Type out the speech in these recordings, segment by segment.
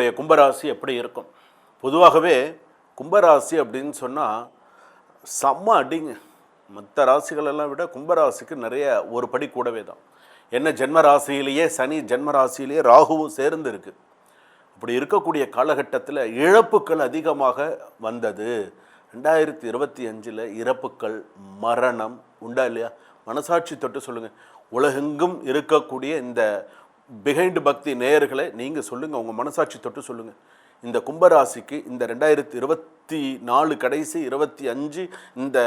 உங்களுடைய கும்பராசி எப்படி இருக்கும்? பொதுவாகவே கும்பராசி அப்படின்னு சொன்னால் செம்ம அடிங்க. மற்ற ராசிகளெல்லாம் விட கும்பராசிக்கு நிறைய ஒரு படி கூடவே தான். என்ன ஜென்ம ராசியிலேயே சனி ஜென்ம ராசியிலேயே ராகுவும் சேர்ந்து இருக்கு. அப்படி இருக்கக்கூடிய காலகட்டத்தில் இழப்புக்கள் அதிகமாக வந்தது. ரெண்டாயிரத்தி இருபத்தி அஞ்சில் இறப்புக்கள் மரணம் உண்டா இல்லையா? மனசாட்சி தொட்டு சொல்லுங்கள் உலகெங்கும் இருக்கக்கூடிய இந்த பிஹைண்ட் பக்தி நேயர்களை நீங்கள் சொல்லுங்கள் உங்கள் மனசாட்சி தொட்டு சொல்லுங்கள் இந்த கும்பராசிக்கு இந்த ரெண்டாயிரத்தி இருபத்தி நாலு கடைசி இருபத்தி அஞ்சு இந்த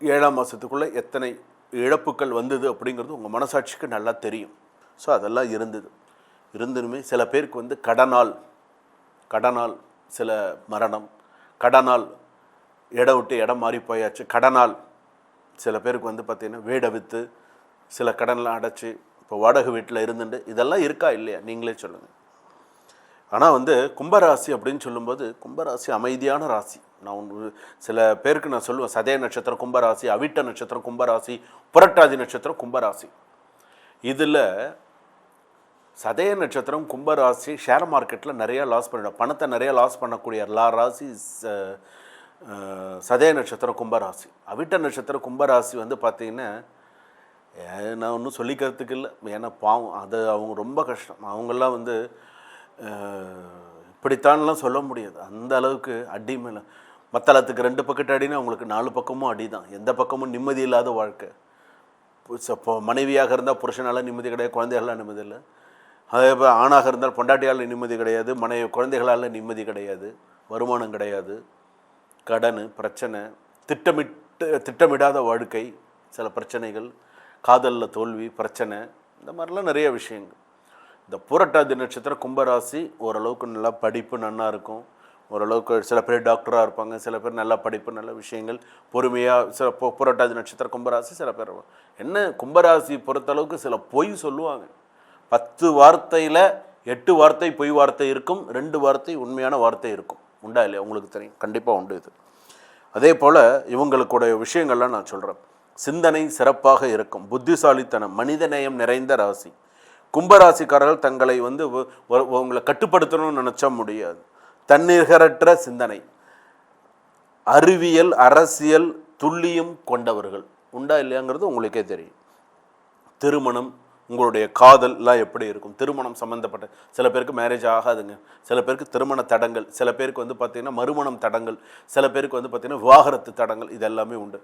ஏழாம் மாதத்துக்குள்ளே எத்தனை இழப்புக்கள் வந்தது அப்படிங்கிறது உங்கள் மனசாட்சிக்கு நல்லா தெரியும். ஸோ அதெல்லாம் இருந்தது. இருந்துமே சில பேருக்கு வந்து கடனால் கடனால் சில மரணம் கடனால் இடம் விட்டு இடம் மாறி போயாச்சு கடனால் சில பேருக்கு வந்து பார்த்திங்கன்னா வீடை விற்று சில கடன்லாம் அடைச்சி இப்போ வாடகை வீட்டில் இருந்துட்டு இதெல்லாம் இருக்கா இல்லையா? நீங்களே சொல்லுங்கள் ஆனால் வந்து கும்பராசி அப்படின்னு சொல்லும்போது கும்பராசி அமைதியான ராசி. நான் ஒன்று சில பேருக்கு நான் சொல்லுவேன் சதய நட்சத்திரம் கும்பராசி அவிட்ட நட்சத்திரம் கும்பராசி புரட்டாதி நட்சத்திரம் கும்பராசி. இதில் சதய நட்சத்திரம் கும்பராசி ஷேர் மார்க்கெட்டில் நிறையா லாஸ் பண்ணிடும் பணத்தை நிறைய லாஸ் பண்ணக்கூடிய லா ராசி ச- சதய நட்சத்திரம் கும்பராசி. அவிட்ட நட்சத்திரம் கும்பராசி வந்து பார்த்திங்கன்னா நான் ஒன்றும் சொல்லிக்கிறதுக்கு இல்லை. ஏன்னா பாவம் அது அவங்க ரொம்ப கஷ்டம். அவங்கெல்லாம் வந்து இப்படித்தான்லாம் சொல்ல முடியாது. அந்த அளவுக்கு அடி மேலே. மத்தளத்துக்கு ரெண்டு பக்கெட் அடினா அவங்களுக்கு நாலு பக்கமும் அடி தான் எந்த பக்கமும் நிம்மதி இல்லாத வாழ்க்கை. இப்போ மனைவியாக இருந்தால் புருஷனால் நிம்மதி கிடையாது குழந்தைகளால் நிம்மதி இல்லை. அதே போல் ஆணாக இருந்தால் பொண்டாட்டியால் நிம்மதி கிடையாது மனைவி குழந்தைகளால் நிம்மதி கிடையாது வருமானம் கிடையாது கடன் பிரச்சனை திட்டமிட்டு திட்டமிடாத வாழ்க்கை சில பிரச்சனைகள். காதலில் தோல்வி பிரச்சனை இந்த மாதிரிலாம் நிறைய விஷயங்கள். இந்த புரட்டாதி நட்சத்திரம் கும்பராசி ஓரளவுக்கு நல்லா படிப்பு நல்லா இருக்கும். ஓரளவுக்கு சில பேர் டாக்டராக இருப்பாங்க சில பேர் நல்லா படிப்பு நல்ல விஷயங்கள். பொறுமையாக சில பூ- நட்சத்திரம் கும்பராசி சில பேர் என்ன கும்பராசி பொறுத்தளவுக்கு சில பொய் சொல்லுவாங்க. பத்து வார்த்தையில் எட்டு வார்த்தை பொய் வார்த்தை இருக்கும் ரெண்டு வார்த்தை உண்மையான வார்த்தை இருக்கும். உண்டா இல்லையா? உங்களுக்கு தெரியும். கண்டிப்பாக உண்டு இது. அதே போல் இவங்களுக்குடைய விஷயங்கள்லாம் நான் சொல்கிறேன் சிந்தனை சிறப்பாக இருக்கும். புத்திசாலித்தனம் மனிதநேயம் நிறைந்த ராசி. கும்பராசிக்காரர்கள் தங்களை வந்து உங்களை கட்டுப்படுத்தணும்னு நினச்சா முடியாது. தன்னிகரற்ற சிந்தனை. அறிவியல் அரசியல் துல்லியம் கொண்டவர்கள். உண்டா இல்லையாங்கிறது உங்களுக்கே தெரியும். திருமணம் உங்களுடைய காதல் எல்லாம் எப்படி இருக்கும்? திருமணம் சம்மந்தப்பட்ட சில பேருக்கு மேரேஜ் ஆகாதுங்க. சில பேருக்கு திருமண தடங்கள். சில பேருக்கு வந்து பார்த்தீங்கன்னா மறுமணம் தடங்கள். சில பேருக்கு வந்து பார்த்தீங்கன்னா விவாகரத்து தடங்கள். இது எல்லாமே உண்டு.